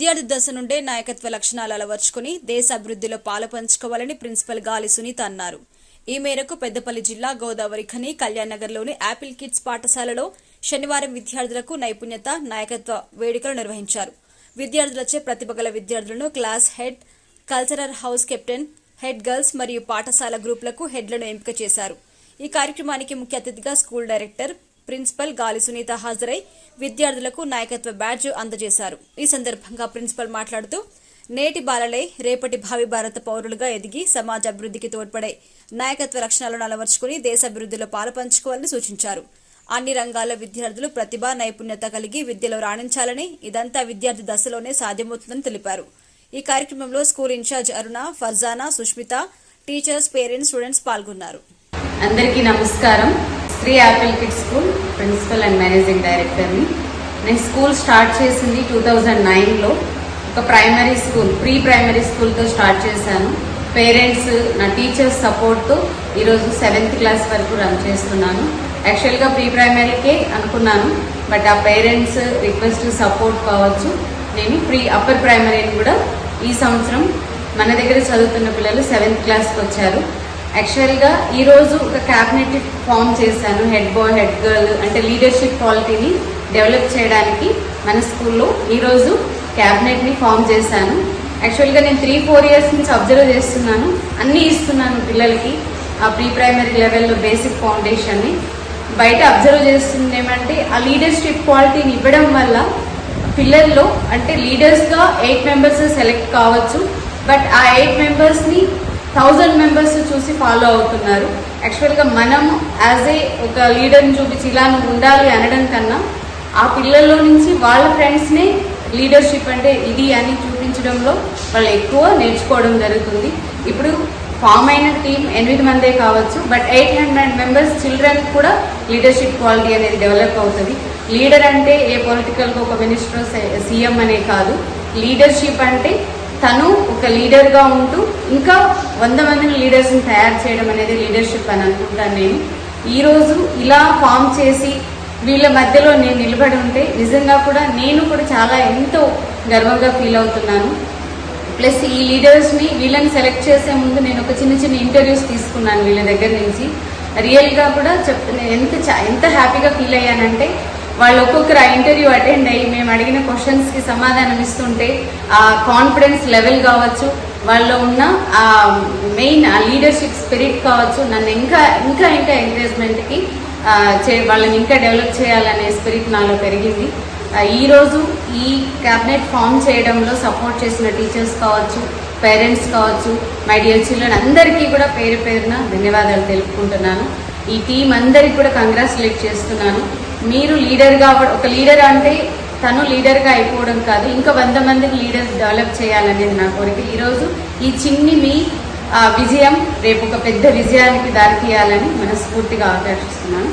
విద్యార్థి దశ నుండే నాయకత్వ లక్షణాలు అలవర్చుకుని దేశ అభివృద్ధిలో పాలు పంచుకోవాలని ప్రిన్సిపల్ గాలి సునీత అన్నారు. ఈ మేరకు పెద్దపల్లి జిల్లా గోదావరి ఖని కళ్యాణ్ నగర్లోని యాపిల్ కిడ్స్ పాఠశాలలో శనివారం విద్యార్థులకు నైపుణ్యత నాయకత్వ వేడుకలు నిర్వహించారు. విద్యార్థులచే ప్రతిభ గల విద్యార్థులను class head cultural house captain head girls మరియు పాఠశాల గ్రూపులకు హెడ్లను ఎంపిక చేశారు. ఈ కార్యక్రమానికి ముఖ్య అతిథిగా స్కూల్ డైరెక్టర్ ప్రిన్సిపల్ గాలి సునీత హాజరై విద్యార్థులకు నాయకత్వ బ్యాడ్జ్ అందజేశారు. ఈ సందర్భంగా ప్రిన్సిపల్ మాట్లాడుతూ నేటి బాలలే రేపటి భావి భారత పౌరులుగా ఎదిగి సమాజ అభివృద్ధికి తోడ్పడే నాయకత్వ లక్షణాలను అలవర్చుకుని దేశ అభివృద్ధిలో పాలుపంచుకోవాలని సూచించారు. అన్ని రంగాల్లో విద్యార్థులు ప్రతిభ నైపుణ్యత కలిగి విద్యలో రాణించాలని ఇదంతా విద్యార్థి దశలోనే సాధ్యమవుతుందని తెలిపారు. ఈ కార్యక్రమంలో school incharge Aruna Farzana Sushmita teachers parents students పాల్గొన్నారు. అందరికీ నమస్కారం. Sri apple kid school principal and managing డైరెక్టర్ని. నేను స్కూల్ స్టార్ట్ చేసింది టూ థౌజండ్ నైన్లో. ఒక ప్రైమరీ స్కూల్ ప్రీ ప్రైమరీ స్కూల్తో స్టార్ట్ చేశాను. పేరెంట్స్ నా టీచర్స్ సపోర్ట్తో ఈరోజు సెవెంత్ క్లాస్ వరకు రన్ చేస్తున్నాను. యాక్చువల్గా ప్రీ ప్రైమరీకే అనుకున్నాను బట్ ఆ పేరెంట్స్ రిక్వెస్ట్ సపోర్ట్ కావచ్చు. నేను ప్రీ అప్పర్ ప్రైమరీని కూడా ఈ సంవత్సరం మన దగ్గర చదువుతున్న పిల్లలు సెవెంత్ క్లాస్కి వచ్చారు. యాక్చువల్గా ఈరోజు ఒక క్యాబినెట్ ఫామ్ చేశాను. హెడ్ బాయ్ హెడ్ గర్ల్ అంటే లీడర్షిప్ క్వాలిటీని డెవలప్ చేయడానికి మన స్కూల్లో ఈరోజు క్యాబినెట్ని ఫామ్ చేశాను. యాక్చువల్గా నేను త్రీ ఫోర్ ఇయర్స్ నుంచి అబ్జర్వ్ చేస్తున్నాను. అన్నీ ఇస్తున్నాను పిల్లలకి. ఆ ప్రీ ప్రైమరీ లెవెల్లో బేసిక్ ఫౌండేషన్ని బయట అబ్జర్వ్ చేస్తుంది ఏమంటే ఆ లీడర్షిప్ క్వాలిటీని ఇవ్వడం వల్ల పిల్లల్లో అంటే లీడర్స్గా ఎయిట్ మెంబర్స్ సెలెక్ట్ కావచ్చు. బట్ ఆ ఎయిట్ మెంబర్స్ని థౌజండ్ మెంబర్స్ చూసి ఫాలో అవుతున్నారు. యాక్చువల్గా మనం యాజ్ ఏ ఒక లీడర్ని చూపించి ఇలా నువ్వు ఉండాలి అనడం కన్నా ఆ పిల్లల్లో నుంచి వాళ్ళ ఫ్రెండ్స్నే లీడర్షిప్ అంటే ఇది అని చూపించడంలో వాళ్ళు ఎక్కువ నేర్చుకోవడం జరుగుతుంది. ఇప్పుడు ఫామ్ అయిన టీం ఎనిమిది మందే కావచ్చు but eight hundred members children కూడా లీడర్షిప్ క్వాలిటీ అనేది డెవలప్ అవుతుంది. లీడర్ అంటే ఏ పొలిటికల్గా ఒక మినిస్టర్ సీఎం అనే కాదు. లీడర్షిప్ అంటే తను ఒక లీడర్గా ఉంటూ ఇంకా వంద మందిని లీడర్స్ని తయారు చేయడం అనేది లీడర్షిప్ అని అనుకుంటాను నేను. ఈరోజు ఇలా ఫామ్ చేసి వీళ్ళ మధ్యలో నేను నిలబడి ఉంటే నిజంగా కూడా నేను కూడా చాలా ఎంతో గర్వంగా ఫీల్ అవుతున్నాను. ప్లస్ ఈ లీడర్స్ని వీళ్ళని సెలెక్ట్ చేసే ముందు నేను ఒక చిన్న చిన్న ఇంటర్వ్యూస్ తీసుకున్నాను వీళ్ళ దగ్గర నుంచి. రియల్గా కూడా చెప్ ఎంత చా- ఎంత హ్యాపీగా ఫీల్ అయ్యానంటే వాళ్ళు ఒక్కొక్కరు ఆ ఇంటర్వ్యూ అటెండ్ అయ్యి మేము అడిగిన క్వశ్చన్స్కి సమాధానం ఇస్తుంటే ఆ కాన్ఫిడెన్స్ లెవెల్ కావచ్చు వాళ్ళలో ఉన్న ఆ మెయిన్ ఆ లీడర్షిప్ స్పిరిట్ కావచ్చు నన్ను ఇంకా ఇంకా ఇంకా ఎంకరేజ్మెంట్కి చే వాళ్ళని ఇంకా డెవలప్ చేయాలనే స్పిరిట్ నాలో పెరిగింది. ఈరోజు ఈ క్యాబినెట్ ఫామ్ చేయడంలో సపోర్ట్ చేసిన టీచర్స్ కావచ్చు పేరెంట్స్ కావచ్చు మై డియర్ చిల్డ్రన్ అందరికీ కూడా పేరు పేరున ధన్యవాదాలు తెలుపుకుంటున్నాను. ఈ టీం అందరికి కూడా కంగ్రాచులేట్ చేస్తున్నాను. మీరు లీడర్గా ఒక లీడర్ అంటే తను లీడర్గా అయిపోవడం కాదు. ఇంకా వంద మందికి లీడర్స్ డెవలప్ చేయాలనేది నా కోరిక. ఈరోజు ఈ చిన్ని మీ ఆ, విజయం రేపు ఒక పెద్ద విజయానికి దారితీయాలని మనస్ఫూర్తిగా ఆకర్షిస్తున్నాను